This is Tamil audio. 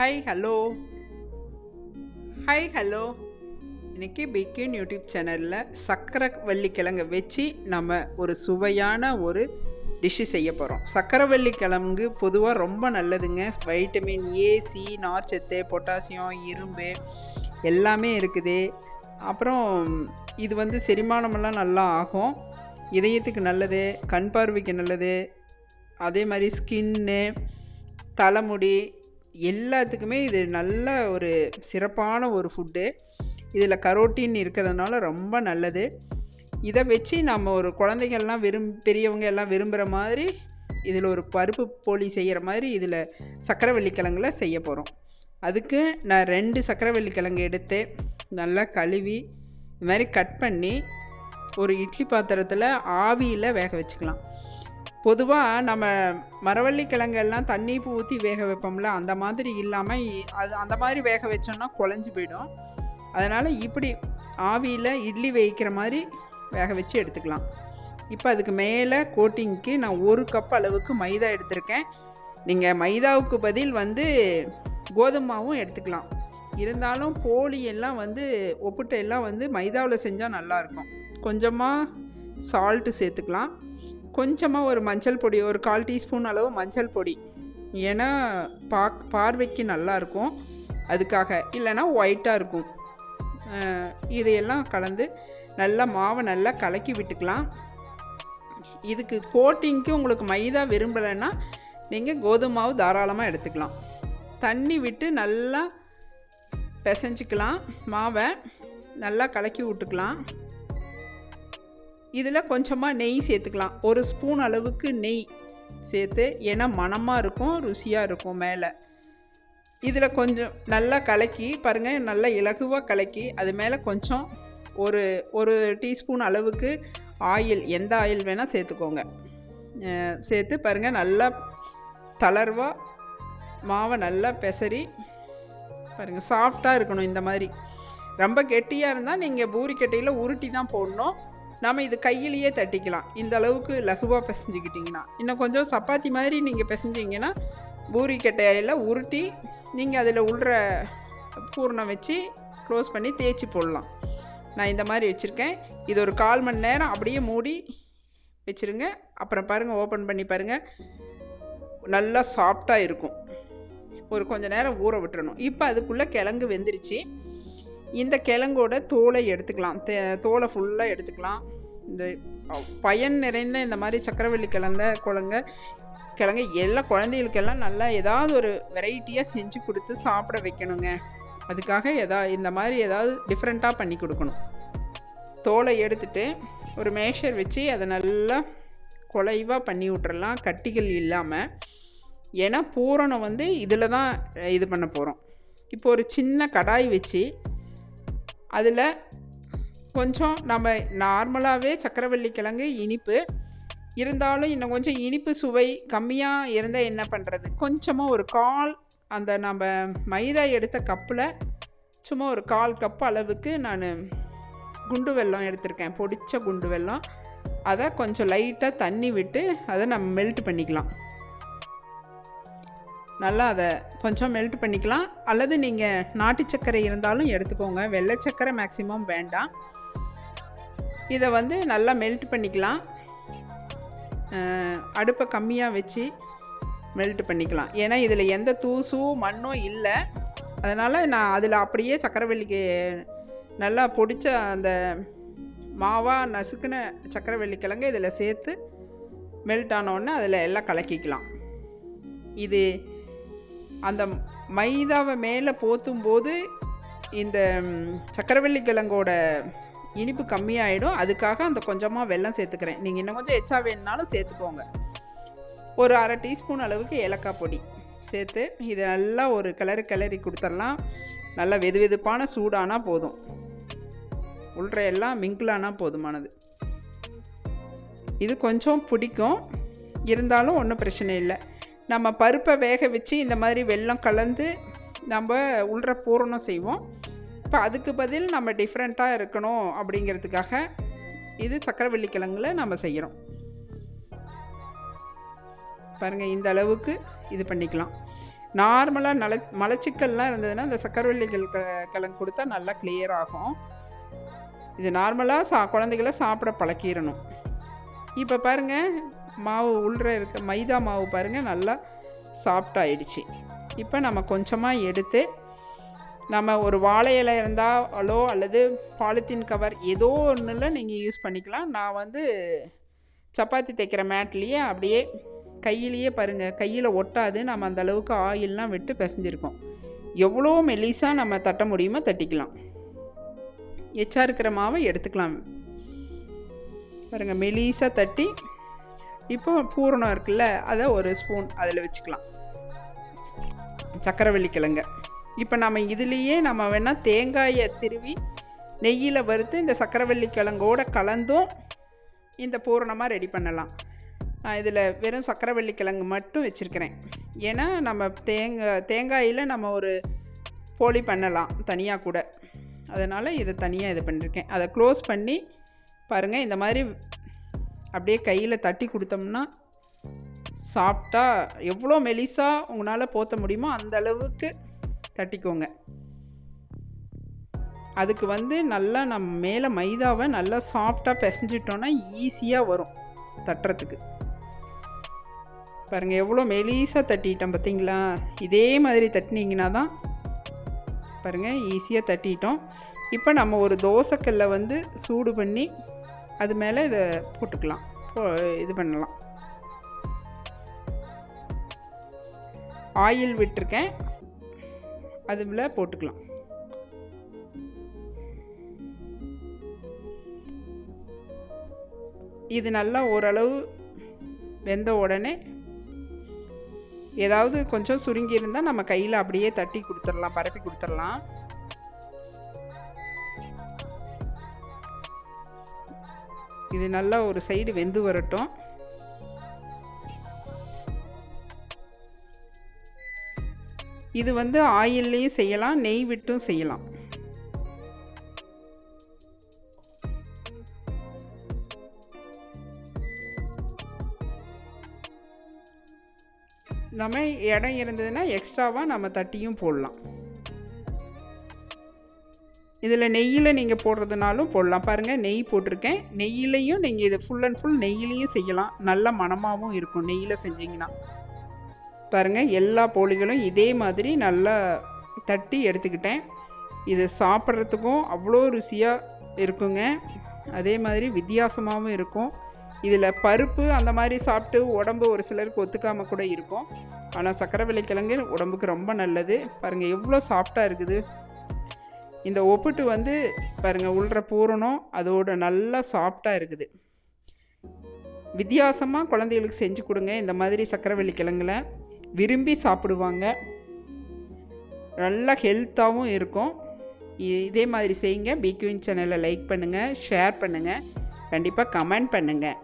ஹாய் ஹலோ ஹாய் ஹலோ இன்றைக்கி பிகின் யூடியூப் சேனலில் சக்கரை வள்ளிக்கிழங்கை வச்சு நம்ம ஒரு சுவையான ஒரு டிஷ்ஷு செய்ய போகிறோம் சக்கரவள்ளி கிழங்கு பொதுவாக ரொம்ப நல்லதுங்க. வைட்டமின் ஏ சி நார்ச்சத்து பொட்டாசியம் இரும்பு எல்லாமே இருக்குது. அப்புறம் இது வந்து செரிமானமெல்லாம் நல்லா ஆகும். இதயத்துக்கு நல்லது கண் பார்வைக்கு நல்லது. அதே மாதிரி ஸ்கின்னு தலைமுடி எல்லாத்துக்குமே இது நல்ல ஒரு சிறப்பான ஒரு ஃபுட்டு இதில் கரோட்டின் இருக்கிறதுனால ரொம்ப நல்லது. இதை வச்சு நம்ம ஒரு குழந்தைகள்லாம் விரும் பெரியவங்க எல்லாம் விரும்புகிற மாதிரி இதில் ஒரு பருப்பு போலி செய்கிற மாதிரி இதில் சக்கரவள்ளி கிழங்குல செய்ய போகிறோம் அதுக்கு நான் ரெண்டு சக்கரவள்ளி கிழங்கு எடுத்து நல்லா கழுவி இது மாதிரி கட் பண்ணி ஒரு இட்லி பாத்திரத்தில் ஆவியில் வேக வச்சுக்கலாம். பொதுவாக நம்ம மரவள்ளி கிழங்கெல்லாம் தண்ணி ஊற்றி வேக வைப்போம்ல அந்த மாதிரி இல்லாமல் அது அந்த மாதிரி வேக வச்சோம்னா குழஞ்சி போயிடும். அதனால் இப்படி ஆவியில் இட்லி வேகிக்கிற மாதிரி வேக வச்சு எடுத்துக்கலாம். இப்போ அதுக்கு மேலே கோட்டிங்க்கு நான் ஒரு கப் அளவுக்கு மைதா எடுத்திருக்கேன். நீங்கள் மைதாவுக்கு பதில் வந்து கோதுமாவும் எடுத்துக்கலாம். இருந்தாலும் போலி எல்லாம் வந்து ஒப்புட்டை எல்லாம் வந்து மைதாவில் செஞ்சால் நல்லாயிருக்கும் கொஞ்சமாக சால்ட்டு சேர்த்துக்கலாம். கொஞ்சமாக ஒரு மஞ்சள் பொடி ஒரு கால் டீஸ்பூன் அளவு மஞ்சள் பொடி. ஏன்னா பா பார்வைக்கு நல்லாயிருக்கும் அதுக்காக இல்லைன்னா ஒயிட்டாக இருக்கும். இதையெல்லாம் கலந்து நல்லா மாவை நல்லா கலக்கி விட்டுக்கலாம். இதுக்கு கோட்டிங்க்கு உங்களுக்கு மைதா விரும்பலைன்னா நீங்கள் கோதுமை மாவு தாராளமாக எடுத்துக்கலாம். தண்ணி விட்டு நல்லா பிசைஞ்சிக்கலாம். மாவை நல்லா கலக்கி விட்டுக்கலாம். இதில் கொஞ்சமாக நெய் சேர்த்துக்கலாம். ஒரு ஸ்பூன் அளவுக்கு நெய் சேர்த்து ஏன்னா மணமாக இருக்கும் ருசியாக இருக்கும் மேலே. இதில் கொஞ்சம் நல்லா கலக்கி பாருங்கள் நல்லா இலகுவாக கலக்கி அது மேலே கொஞ்சம் ஒரு ஒரு டீஸ்பூன் அளவுக்கு ஆயில் எந்த ஆயில் வேணால் சேர்த்துக்கோங்க. சேர்த்து பாருங்கள் நல்லா தளர்வாக மாவை நல்லா பெசரி பாருங்கள் சாஃப்டாக இருக்கணும் இந்த மாதிரி. ரொம்ப கெட்டியாக இருந்தால் நீங்கள் பூரிக்கட்டையில் உருட்டி தான் போடணும். நம்ம இது கையிலேயே தட்டிக்கலாம். இந்த அளவுக்கு லகுவாக பிசைஞ்சிக்கிட்டிங்கன்னா. இன்னும் கொஞ்சம் சப்பாத்தி மாதிரி நீங்கள் பிசைஞ்சிங்கன்னா பூரிக்கட்டையில் உருட்டி நீங்கள் அதில் உள்ற பூர்ணம் வச்சு க்ளோஸ் பண்ணி தேய்ச்சி போடலாம். நான் இந்த மாதிரி வச்சுருக்கேன். இது ஒரு கால் மணி நேரம் அப்படியே மூடி வச்சுருங்க. அப்புறம் பாருங்கள் ஓப்பன் பண்ணி பாருங்கள் நல்லா சாஃப்டாக இருக்கும். ஒரு கொஞ்சம் நேரம் ஊற விட்டுறணும். இப்போ அதுக்குள்ளே கிழங்கு வெந்துருச்சு. இந்த கிழங்கோட தோலை எடுத்துக்கலாம். தோலை ஃபுல்லாக எடுத்துக்கலாம். இந்த பயன் நிறைந்த இந்த மாதிரி சக்கரவள்ளி கிழங்க குழங்க கிழங்கு எல்லா குழந்தைகளுக்கெல்லாம் நல்லா ஏதாவது ஒரு வெரைட்டியாக செஞ்சு கொடுத்து சாப்பிட வைக்கணுங்க. அதுக்காக எதா இந்த மாதிரி ஏதாவது டிஃப்ரெண்ட்டாக பண்ணி கொடுக்கணும். தோலை எடுத்துட்டு ஒரு மேஷர் வச்சு அதை நல்லா குலைவாக பண்ணி விட்றலாம் கட்டிகள் இல்லாமல் ஏன்னா பூரணம் வந்து இதில் தான் இது பண்ண போகிறோம் இப்போ ஒரு சின்ன கடாய் வச்சு அதில் கொஞ்சம் நம்ம நார்மலாகவே சக்கரவள்ளி கிழங்கு இனிப்பு. இருந்தாலும் இன்னும் கொஞ்சம் இனிப்பு சுவை கம்மியாக இருந்தால் என்ன பண்ணுறது கொஞ்சமாக ஒரு கால் அந்த நம்ம மைதா எடுத்த கப்பில் சும்மா ஒரு கால் கப் அளவுக்கு நான் குண்டு வெல்லம் எடுத்திருக்கேன். பொடித்த குண்டு வெல்லம். அதை கொஞ்சம் லைட்டாக தண்ணி விட்டு அதை நம்ம மெல்ட் பண்ணிக்கலாம். நல்லா அதை கொஞ்சம் மெல்ட் பண்ணிக்கலாம். அல்லது நீங்கள் நாட்டு சர்க்கரை இருந்தாலும் எடுத்துக்கோங்க. வெள்ளை சர்க்கரை மேக்ஸிமம் வேண்டாம். இதை வந்து நல்லா மெல்ட் பண்ணிக்கலாம். அடுப்பை கம்மியாக வச்சு மெல்ட் பண்ணிக்கலாம். ஏன்னா இதில் எந்த தூசும் மண்ணும் இல்லை. அதனால் நான் அதில் அப்படியே சக்கரவள்ளிக்கு நல்லா பிடிச்ச அந்த மாவாக நசுக்கின சக்கரவள்ளி கிழங்கு இதில் சேர்த்து மெல்ட் ஆனோடனே அதில் எல்லாம் கலக்கிக்கலாம். இது அந்த மைதாவை மேலே போத்தும்போது இந்த சக்கரவள்ளி கிழங்கோட இனிப்பு கம்மியாயிடும். அதுக்காக அந்த கொஞ்சமாக வெள்ளம் சேர்த்துக்கிறேன். நீங்கள் இன்னும் கொஞ்சம் எச்சா வேணுனாலும் சேர்த்துக்கோங்க. ஒரு அரை டீஸ்பூன் அளவுக்கு ஏலக்காய் பொடி சேர்த்து இதை நல்லா ஒரு கிளறி கிளறி கொடுத்துடலாம். நல்லா வெது வெதுப்பான சூடானால் போதும். உள்ற எல்லாம் மிங்கிளானால் போதுமானது. இது கொஞ்சம் பிடிக்கும். இருந்தாலும் ஒன்றும் பிரச்சனை இல்லை. நம்ம பருப்பை வேக வச்சு இந்த மாதிரி வெல்லம் கலந்து நம்ம உள்ற பூரணம் செய்வோம். இப்போ அதுக்கு பதில் நம்ம டிஃப்ரெண்ட்டாக இருக்கணும் அப்படிங்கிறதுக்காக இது சக்கரவள்ளி கிழங்குல நம்ம செய்கிறோம். பாருங்கள் இந்த அளவுக்கு இது பண்ணிக்கலாம். நார்மலாக நல மலச்சிக்கல்லாம் இருந்ததுன்னா இந்த சக்கரவள்ளி கிழ- க- கிழங்கு கொடுத்தா நல்லா கிளியர் ஆகும். இது நார்மலாக சா குழந்தைகள சாப்பிட பழக்கிடணும். இப்போ பாருங்கள் மாவு உள்ற இருக்க மைதா மாவு பாருங்கள் நல்லா சாஃப்டாகிடுச்சு இப்போ நம்ம கொஞ்சமாக எடுத்து நம்ம ஒரு வாழை இலை இருந்தாலோ அல்லது பாலித்தீன் கவர் ஏதோ ஒன்றில் நீங்கள் யூஸ் பண்ணிக்கலாம். நான் வந்து சப்பாத்தி தைக்கிற மேட்லேயே அப்படியே கையிலேயே பாருங்கள் கையில் ஒட்டாது. நம்ம அந்த அளவுக்கு ஆயில்லாம் விட்டு பிசைஞ்சிருக்கோம். எவ்வளோ மெலிசாக நம்ம தட்ட முடியுமோ தட்டிக்கலாம். எச்சா இருக்கிற மாவை எடுத்துக்கலாம். பாருங்கள் மெலிசாக தட்டி இப்போ பூரணம் இருக்குல்ல அதை ஒரு ஸ்பூன் அதில் வச்சுக்கலாம். சக்கரவள்ளி கிழங்க இப்போ நம்ம இதுலேயே நம்ம வேணால் தேங்காயை திருவி நெய்யில் வறுத்து இந்த சக்கரவள்ளி கிழங்கோட கலந்தும் இந்த பூரணமாக ரெடி பண்ணலாம். இதில் வெறும் சக்கரவள்ளி கிழங்கு மட்டும் வச்சுருக்கிறேன். ஏன்னா நம்ம தேங்காய் தேங்காயில் நம்ம ஒரு போலி பண்ணலாம் தனியாக கூட. அதனால் இதை தனியாக இது பண்ணியிருக்கேன் அதை க்ளோஸ் பண்ணி பாருங்கள் இந்த மாதிரி அப்படியே கையில் தட்டி கொடுத்தோம்னா சாப்பிட்டா எவ்வளோ மெலிசாக உங்களால் போத்த முடியுமோ அந்த அளவுக்கு தட்டிக்கோங்க. அதுக்கு வந்து நல்லா நம்ம மேலே மைதாவை நல்லா சாஃப்டாக பிசைஞ்சிட்டோன்னா ஈஸியாக வரும் தட்டுறதுக்கு. பாருங்கள் எவ்வளோ மெலிசாக தட்டிட்டோம் பார்த்தீங்களா இதே மாதிரி தட்டினீங்கன்னா தான் பாருங்கள் ஈஸியாக தட்டிட்டோம். இப்போ நம்ம ஒரு தோசைக்கல்லை வந்து சூடு பண்ணி அது மேலே இதை போட்டுக்கலாம். போ இது பண்ணலாம். ஆயில் விட்டிருக்கேன். அதில் போட்டுக்கலாம். இது நல்லா ஓரளவு வெந்த உடனே ஏதாவது கொஞ்சம் சுருங்கி இருந்தால் நம்ம கையில் அப்படியே தட்டி கொடுத்துடலாம் பரப்பி கொடுத்துடலாம். இது நல்லா ஒரு சைடு வெந்து வரட்டும். இது வந்து ஆயில்லையும் செய்யலாம் நெய் விட்டும் செய்யலாம். நம்ம இடம் இருந்ததுன்னா எக்ஸ்ட்ராவாக நம்ம தட்டியும் போடலாம். இதில் நெய்யில் நீங்கள் போடுறதுனாலும் போடலாம். பாருங்கள் நெய் போட்டிருக்கேன். நெய்யிலையும் நீங்கள் இது ஃபுல் அண்ட் ஃபுல் நெய்யிலையும் செய்யலாம். நல்ல மணமாகவும் இருக்கும் நெய்யில் செஞ்சீங்கன்னா. பாருங்கள் எல்லா போலிகளும் இதே மாதிரி நல்லா தட்டி எடுத்துக்கிட்டேன். இது சாப்பிட்றதுக்கும் அவ்வளோ ருசியாக இருக்குங்க. அதே மாதிரி வித்தியாசமாகவும் இருக்கும். இதில் பருப்பு அந்த மாதிரி சாப்பிட்டு உடம்பு ஒரு சிலருக்கு ஒத்துக்காமல் கூட இருக்கும். ஆனால் சக்கரவள்ளி கிழங்கு உடம்புக்கு ரொம்ப நல்லது. பாருங்கள் எவ்வளோ சாஃப்டாக இருக்குது. இந்த ஒப்புட்டு வந்து பாருங்கள் உள்ற பூரணம் அதோட நல்லா சாஃப்டாக இருக்குது. வித்தியாசமாக குழந்தைகளுக்கு செஞ்சு கொடுங்க. இந்த மாதிரி சக்கரவள்ளி கிழங்குல விரும்பி சாப்பிடுவாங்க. நல்லா ஹெல்த்தாகவும் இருக்கும். இதே மாதிரி செய்யுங்க. பிக்யூன் சேனலை லைக் பண்ணுங்கள் ஷேர் பண்ணுங்கள் கண்டிப்பாக கமெண்ட் பண்ணுங்கள்